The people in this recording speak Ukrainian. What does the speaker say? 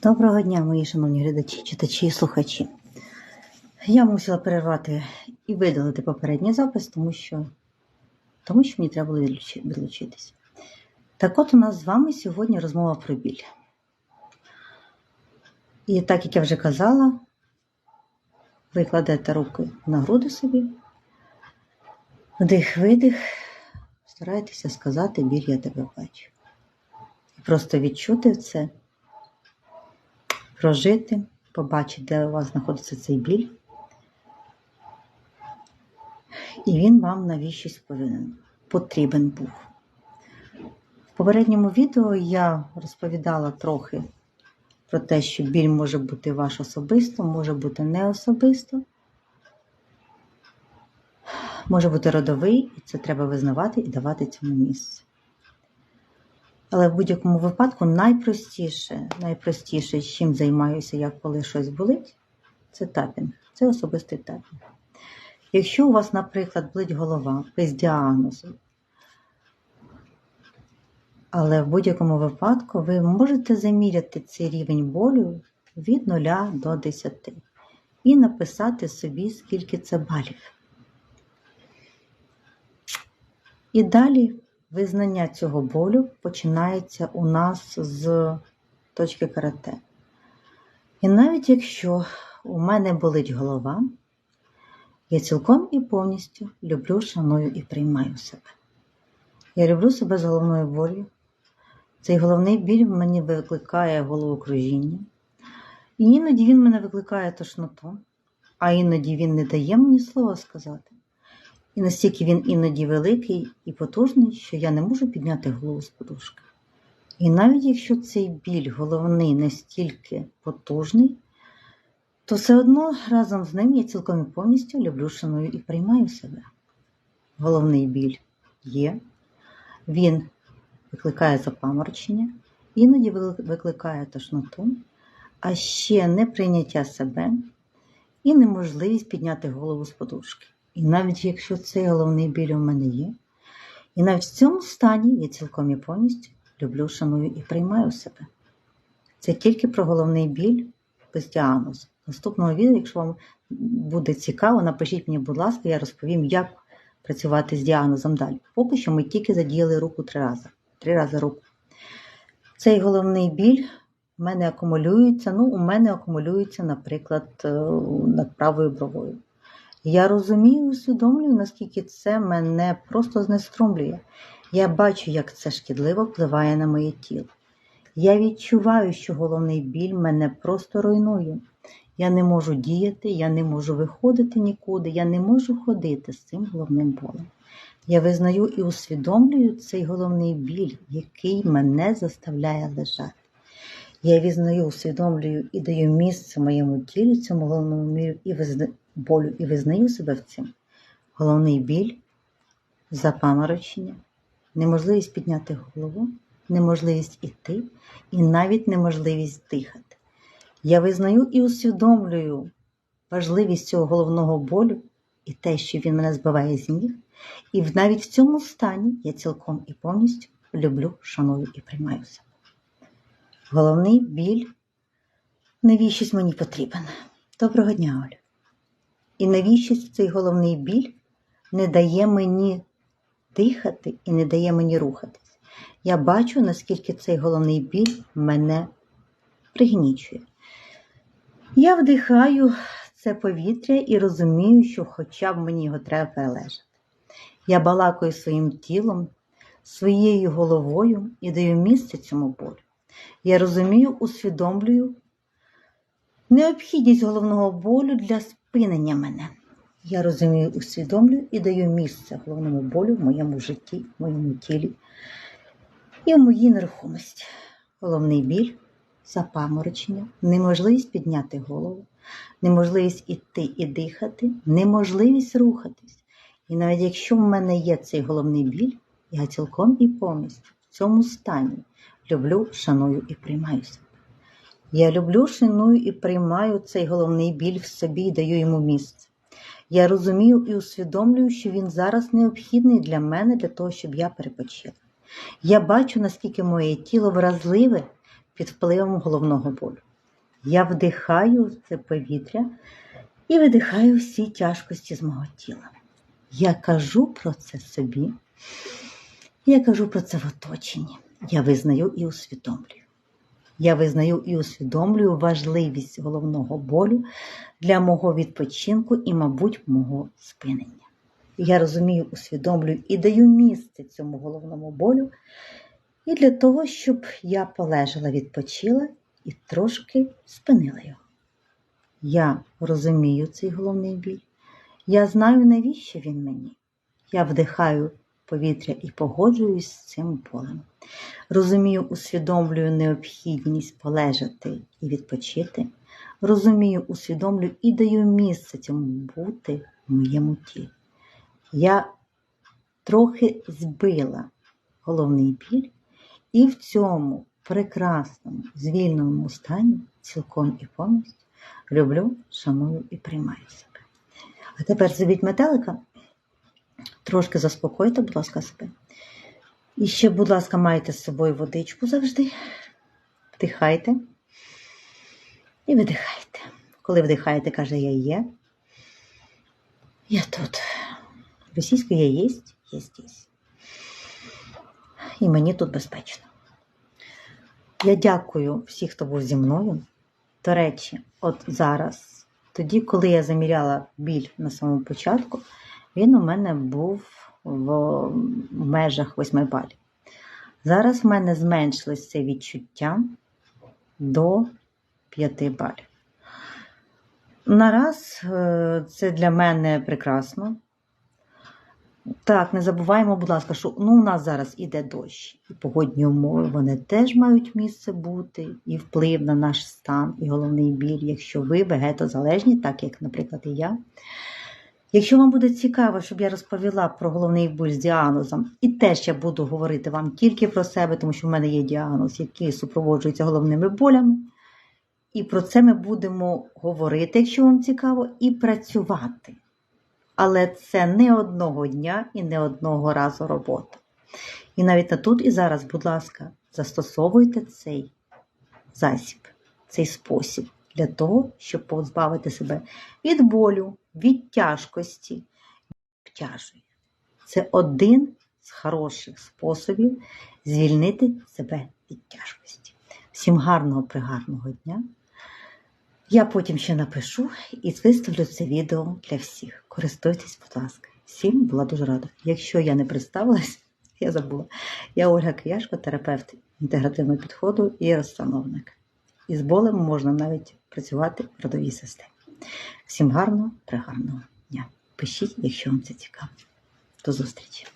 Доброго дня, мої шановні глядачі, читачі і слухачі. Я мусила перервати і видалити попередній запис, тому що, тому що мені треба було відлучи- відлучитись. Так от у нас з вами сьогодні розмова про біль. І так як я вже казала, ви кладете руки на груди собі, вдих-видих, старайтеся сказати біль, я тебе бачу. І просто відчути це прожити, побачити, де у вас знаходиться цей біль. І він вам навіщось повинен, потрібен був. В попередньому відео я розповідала трохи про те, що біль може бути ваш особисто, може бути не особисто, може бути родовий, і це треба визнавати і давати цьому місце. Але в будь-якому випадку найпростіше, найпростіше, чим займаюся я, коли щось болить, це тапінг. Це особистий тапінг. Якщо у вас, наприклад, болить голова без діагнозу, але в будь-якому випадку ви можете заміряти цей рівень болю від 0 до 10 і написати собі, скільки це балів. І далі визнання цього болю починається у нас з точки карате. І навіть якщо у мене болить голова, я цілком і повністю люблю, шаную і приймаю себе. Я люблю себе з головною болю. Цей головний біль мені викликає головокружіння. І іноді він мене викликає тошноту, а іноді він не дає мені слова сказати. І настільки він іноді великий і потужний, що я не можу підняти голову з подушки. І навіть якщо цей біль головний настільки потужний, то все одно разом з ним я цілком і повністю люблю, шаную і приймаю себе. Головний біль є, він викликає запаморочення, іноді викликає тошноту, а ще неприйняття себе і неможливість підняти голову з подушки. І навіть якщо цей головний біль у мене є, і навіть в цьому стані я цілком і повністю люблю, шаную і приймаю себе. Це тільки про головний біль без діагнозу. Наступного відео, якщо вам буде цікаво, напишіть мені, будь ласка, я розповім, як працювати з діагнозом далі. Поки що ми тільки задіяли руку три рази. Три рази руку. Цей головний біль в мене акумулюється. Ну, у мене акумулюється, наприклад, е, над правою бровою. Я розумію, усвідомлюю, наскільки це мене просто знеструмлює. Я бачу, як це шкідливо впливає на моє тіло. Я відчуваю, що головний біль мене просто руйнує. Я не можу діяти, я не можу виходити нікуди, я не можу ходити з цим головним болем. Я визнаю і усвідомлюю цей головний біль, який мене заставляє лежати. Я визнаю, усвідомлюю і даю місце моєму тілі, цьому головному міру і визна... болю, і визнаю себе в цим. Головний біль, запаморочення, неможливість підняти голову, неможливість іти і навіть неможливість дихати. Я визнаю і усвідомлюю важливість цього головного болю і те, що він мене збиває з ніг. І навіть в цьому стані я цілком і повністю люблю, шаную і приймаю себе. Головний біль навіщось мені потрібен. Доброго дня, Олю. І навіщось цей головний біль не дає мені дихати і не дає мені рухатись. Я бачу, наскільки цей головний біль мене пригнічує. Я вдихаю це повітря і розумію, що хоча б мені його треба перележати. Я балакаю своїм тілом, своєю головою і даю місце цьому болю. Я розумію, усвідомлюю необхідність головного болю для спинення мене. Я розумію, усвідомлюю і даю місце головному болю в моєму житті, в моєму тілі і в моїй нерухомості. Головний біль, запаморочення, неможливість підняти голову, неможливість іти і дихати, неможливість рухатись. І навіть якщо в мене є цей головний біль, я цілком і повністю в цьому стані люблю, шаную і приймаю себе. Я люблю, шаную і приймаю цей головний біль в собі і даю йому місце. Я розумію і усвідомлюю, що він зараз необхідний для мене, для того, щоб я перепочила. Я бачу, наскільки моє тіло вразливе під впливом головного болю. Я вдихаю це повітря і видихаю всі тяжкості з мого тіла. Я кажу про це собі, я кажу про це в оточенні. Я визнаю і усвідомлюю. Я визнаю і усвідомлюю важливість головного болю для мого відпочинку і, мабуть, мого спинення. Я розумію, усвідомлюю і даю місце цьому головному болю, і для того, щоб я полежала, відпочила і трошки спинила його. Я розумію цей головний біль. Я знаю, навіщо він мені. Я вдихаю повітря і погоджуюсь з цим болем. Розумію, усвідомлюю необхідність полежати і відпочити. Розумію, усвідомлюю і даю місце цьому бути в моєму тілі. Я трохи збила головний біль, і в цьому прекрасному, звільненому стані, цілком і повністю люблю, шаную і приймаю себе. А тепер зробіть метелика, трошки заспокойте, будь ласка, себе. І ще, будь ласка, майте з собою водичку завжди. Вдихайте і видихайте. Коли вдихаєте, каже, я є. Я тут. Російською я єсть, є здесь. І мені тут безпечно. Я дякую всіх, хто був зі мною. До речі, от зараз, тоді, коли я заміряла біль на самому початку, він у мене був в межах 8 балів. Зараз в мене зменшилось це відчуття до 5 балів. Нараз е, це для мене прекрасно. Так, не забуваємо, будь ласка, що ну, у нас зараз іде дощ, і погодні умови вони теж мають місце бути, і вплив на наш стан, і головний біль, якщо ви вегетозалежні, так як, наприклад, і я. Якщо вам буде цікаво, щоб я розповіла про головний біль з діагнозом, і теж я буду говорити вам тільки про себе, тому що в мене є діагноз, який супроводжується головними болями. І про це ми будемо говорити, якщо вам цікаво, і працювати. Але це не одного дня і не одного разу робота. І навіть на тут і зараз, будь ласка, застосовуйте цей засіб, цей спосіб для того, щоб позбавити себе від болю, від тяжкості, обтяжує. Це один з хороших способів звільнити себе від тяжкості. Всім гарного пригарного дня! Я потім ще напишу і виставлю це відео для всіх. Користуйтесь, будь ласка. Всім була дуже рада. Якщо я не представилась, я забула. Я Ольга Кияшко, терапевт інтегративного підходу і розстановник. І з болем можна навіть працювати в родовій системі. Всім гарного, пригарного дня. Пишіть, якщо вам це цікаво. До зустрічі!